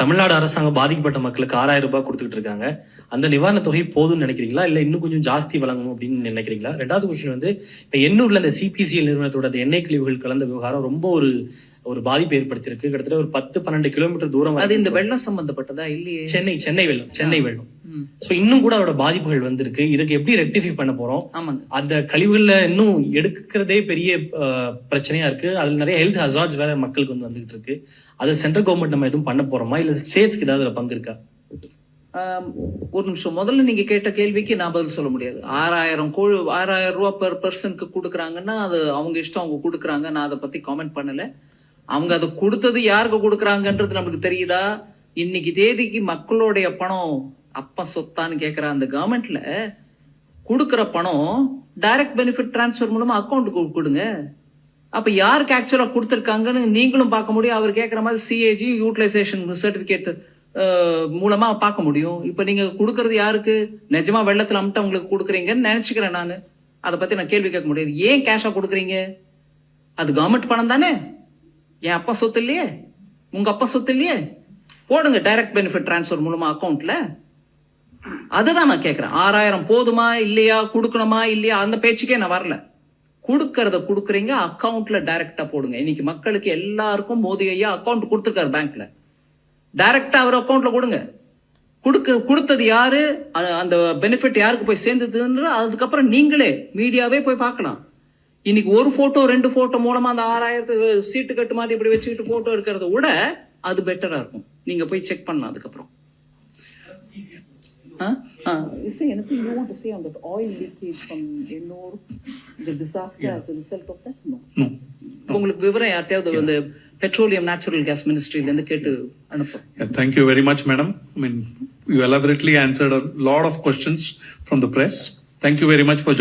தமிழ்நாடு அரசாங்கம் பாதிக்கப்பட்ட மக்களுக்கு ஆறாயிரம் ரூபாய் கொடுத்துட்டு இருக்காங்க. அந்த நிவாரண தொகை போதும்னு நினைக்கிறீங்களா? இல்ல இன்னும் கொஞ்சம் ஜாஸ்தி வழங்கணும் அப்படின்னு நினைக்கிறீங்களா? ரெண்டாவது கொஸ்டின் வந்து இப்ப எண்ணூர்ல இந்த சிபிசிஎல் நிறுவனத்தோட அந்த எண்ணெய் கழிவுகள் கலந்த விவகாரம் ரொம்ப ஒரு ஒரு பாதிப்பு ஏற்படுத்தியிருக்கு. கிட்டத்தட்ட ஒரு பத்து பன்னெண்டு கிலோமீட்டர் தூரம் அது இந்த வெள்ளம் சம்பந்தப்பட்டதா? இல்லையே. சென்னை சென்னை வெள்ளம் சென்னை வெள்ளம். சோ இன்னும் கூட அதோட பாதிப்புகள் வந்திருக்கு. இதுக்கு எப்படி ரெக்டிஃபை பண்ண போறோம்? ஆமாங்க. அந்த கழிவுகள்ல இன்னும் எடுக்கிறதே பெரிய பிரச்சனையா இருக்கு. அதுல நிறைய ஹெல்த் ஹசார்ட்ஸ் வேற மக்களுக்கு வந்து வந்துகிட்டு இருக்கு. அது சென்ட்ரல் கவர்மெண்ட் நம்ம எதுவும் பண்ண போறோமா? இல்ல ஸ்டேட்ஸ்க்கு ஏதாவது பங்கு இருக்கா? ஆம், ஒரு நிமிஷம். முதல்ல நீங்க கேட்ட கேள்விக்கு நான் பதில் சொல்ல முடியாது. ஆறாயிரம் கோழி ஆறாயிரம் ரூபாய் பெர் பர்சனுக்கு கொடுக்குறாங்கன்னா அது அவங்க இஷ்டம் அவங்க கொடுக்குறாங்க. நான் அதை பத்தி காமெண்ட் பண்ணல. அவங்க அதை கொடுத்தது யாருக்கு கொடுக்குறாங்கன்றது நமக்கு தெரியுதா? இன்னைக்கு தேதிக்கு மக்களுடைய பணம் அப்பா சொத்தான்னு கேட்குற அந்த கவர்மெண்ட்ல கொடுக்குற பணம் டைரக்ட் பெனிஃபிட் டிரான்ஸ்ஃபர் மூலமா அக்கௌண்ட்டுக்கு கொடுங்க. அப்ப யாருக்கு ஆக்சுவலா கொடுத்துருக்காங்கன்னு நீங்களும் பார்க்க முடியும். அவர் கேட்குற மாதிரி சிஏஜி யூட்டிலைசேஷன் சர்டிபிகேட் மூலமா பார்க்க முடியும். இப்ப நீங்க கொடுக்கறது யாருக்கு? நிஜமா வெள்ளத்துல அமிட்டு உங்களுக்கு கொடுக்குறீங்கன்னு நினைச்சுக்கிறேன் நான். அதை பத்தி நான் கேள்வி கேட்க முடியாது. ஏன் கேஷா கொடுக்குறீங்க? அது கவர்மெண்ட் பணம் தானே? என் அப்பா சொத்து இல்லையே? உங்க அப்பா சொத்து இல்லையே? போடுங்க டைரக்ட் பெனிஃபிட் டிரான்ஸ்ஃபர் மூலமா அக்கௌண்ட்ல அதுதான் நான் கேக்குறேன். ஆறாயிரம் போதுமா இல்லையா கொடுக்கணுமா இல்லையா அந்த பேச்சுக்கே நான் வரல. கொடுக்கறத கொடுக்குறீங்க அக்கௌண்ட்ல டைரக்டா போடுங்க. இன்னைக்கு மக்களுக்கு எல்லாருக்கும் மோதி ஐயா அக்கௌண்ட் கொடுத்துருக்காரு பேங்க்ல டைரக்டா அவர் அக்கௌண்ட்ல கொடுங்க. கொடுக்க கொடுத்தது யாரு? அந்த பெனிஃபிட் யாருக்கு போய் சேர்ந்ததுன்ற அதுக்கப்புறம் நீங்களே மீடியாவே போய் பார்க்கலாம். இன்னைக்கு ஒரு போட்டோ ரெண்டு போட்டோ மூலமா அந்த ஆறாயிரத்து சீட்டு கட்டு மாதிரி இப்படி வச்சுக்கிட்டு போட்டோ எடுக்கிறத விட அது பெட்டரா இருக்கும் நீங்க போய் செக் பண்ணலாம் அதுக்கப்புறம்? Uh, is there anything you want to say on that oil leakage from Ennore, the disaster as a result of that? No. No. உங்களுக்கு விவரம் யார்ட்டையாவது வந்து பெட்ரோலியம் நேச்சுரல் கேஸ் மினிஸ்ட்ரியில இருந்து கேட்டு அனுப்புறோம் Yeah, thank you very much, madam. I mean, you elaborately answered a lot of questions from the press. Thank you very much for